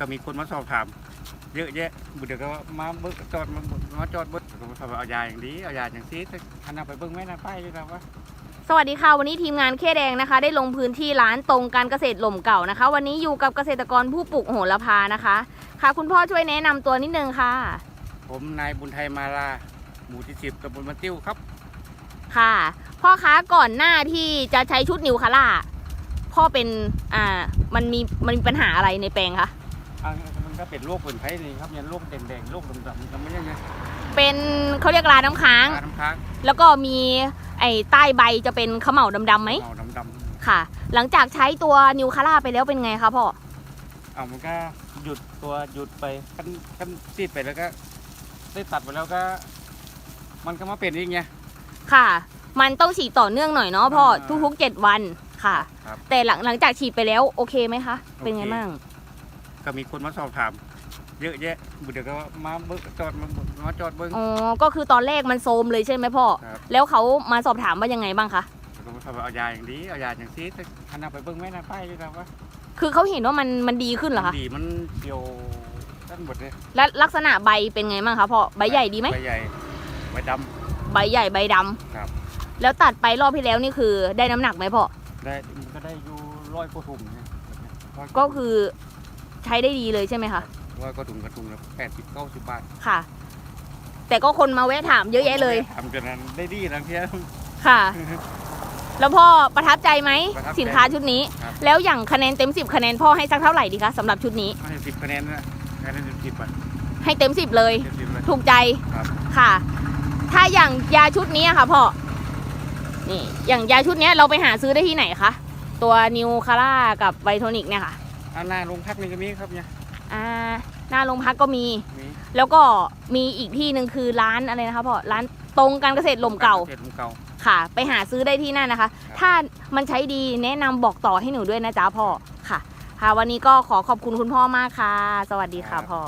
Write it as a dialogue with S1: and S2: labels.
S1: ก็มีคนมาสอบถาม เยอะแยะบุเดี๋ยวก็มาเบิกจอดมาเบิ่งมาจอดเบิกก็มาสอบเอายาอย่างดีเอายาอย่างซีอันนั้นไปเบิ้งแม่นาป้ายด้วยนะว่า
S2: สวัสดีค่ะ วันนี้ทีมงานเคแดงนะคะ ได้ลงพื้นที่ร้านตรงการเกษตรหล่มเก่านะคะ วันนี้อยู่กับเกษตรกรผู้ปลูกโหระพานะคะ ค่ะ คุณพ่อช่วยแนะนำตัวนิดนึงค่ะ
S1: ผมนายบุญไทยมาลาหมู่ที่สิบตำบลมันติ้วครับ
S2: ค่ะ พ่อคะก่อนหน้าที่จะใช้ชุดนิวคาร่าพ่อเป็นอ่ามันมีมันมีปัญหาอะไรในแปลงคะ
S1: อ่ามันก็เป็นโรคผื่นไผ่นี่ครับยันโรคแดงๆโรคดำๆมันไม่ใช่ไง
S2: เป็นเขาเรียกราน้ำค้าง
S1: ตาน้ำค้าง
S2: แล้วก็มีไอ้ใต้ใบจะเป็นเขม่าดำๆไหม
S1: เงาดำ
S2: ค่ะ หลังจากใช้ตัวนิวคาร่าไปแล้วเป็นไงคะพ่อ
S1: ๆเอามันก็หยุดตัวหยุดไปกันกันซีดไปแล้วก็ ได้ตัดไปแล้วก็ มันก็มาเป็นอีกไง
S2: ค่ะ มันต้องฉีดต่อเนื่องหน่อยเนาะพ่อ
S1: อ่า
S2: ทุกๆเจ็ดวันค่ะ
S1: ครับ
S2: แต่หลังหลังจากฉีดไปแล้วโอเคไหมคะ เป็นไง
S1: โอเค
S2: บ้าง
S1: ก็มีคนมาสอบถาม เยอะแยะบุเดี๋ยวก็มาเบิกจอดมามาจอดเบิ้ง
S2: อ๋อ ก็คือตอนแรกมันโซมเลยใช่ไหมพ่อ
S1: ครับ
S2: แล้วเขามาสอบถามว่ายังไงบ้างคะ
S1: แล้วก็มาสอบเอายาอย่างดีเอายาอย่างซีอันนั้นไปเบิ้งแม่นาป้ายด้วยนะว่า
S2: คือเขาเห็นว่ามันมันดีขึ้นเหรอคะ
S1: ดีมันเกี่ยวด้านบดเลย
S2: และลักษณะใบเป็นไงบ้างคะพ่อ ใบใหญ่ดีไหม
S1: ใบใหญ่ใบด
S2: ใบใหญ่ใบดำ
S1: ครับ
S2: แล้วตัดไปรอบที่แล้วนี่คือได้น้ำหนักไหมพ่อำ
S1: ได้มันก็ได้อยู่ร้อยกว่าถุงเนี่ยร้ย
S2: ก็คือ ใช้ได้ดีเลยใช่ไหมคะ
S1: ร้อยกว่าถุงกระถุงละแปดสิบเก้าสิบบาท
S2: ค่ะ แต่ก็คนมาแวะถามเยอะแยะเลย
S1: ทำจนนั้นได้ดีนะเพี้ย
S2: ค่ะ แล้วพ่อประทับใจไหม
S1: ประทับใจ
S2: สินค้าชุดนี้
S1: ครับ
S2: แล้วอย่างคะแนนเต็มสิบคะแนนพ่อให้สักเท่าไหร่ดีคะสำหรับชุดนี้
S1: ให้สิบคะแนนนะคะแนนสิบสิบอะ
S2: ให้เต็มสิบเลย
S1: เต็มสิบเลย
S2: ถูกใจ
S1: ครับ
S2: ค่ะ ถ้าอย่างยาชุดนี้อะค่ะพ่อนี่อย่างยาชุดเนี้ยเราไปหาซื้อได้ที่ไหนคะตัวนิวคาร่ากับไวโทนิกเนี่ยค่ะ
S1: อันหน้าโรงพักนี่ก็มีครับเนี่ย
S2: อ่าหน้าโรงพักก็มี
S1: มี
S2: แล้วก็มีอีกที่หนึ่งคือร้านอะไรนะคะพ่อร้านตรงการเกษตรลมเก่า
S1: เศษลมเก่า
S2: ค่ะ ไปหาซื้อได้ที่นั่นนะคะ
S1: ครับ
S2: ถ้ามันใช้ดีแนะนำบอกต่อให้หนูด้วยนะจ๊ะพ่อค่ะ ค่ะ วันนี้ก็ขอขอบคุณคุณพ่อมากค่ะ สวัสดีค่ะพ่อ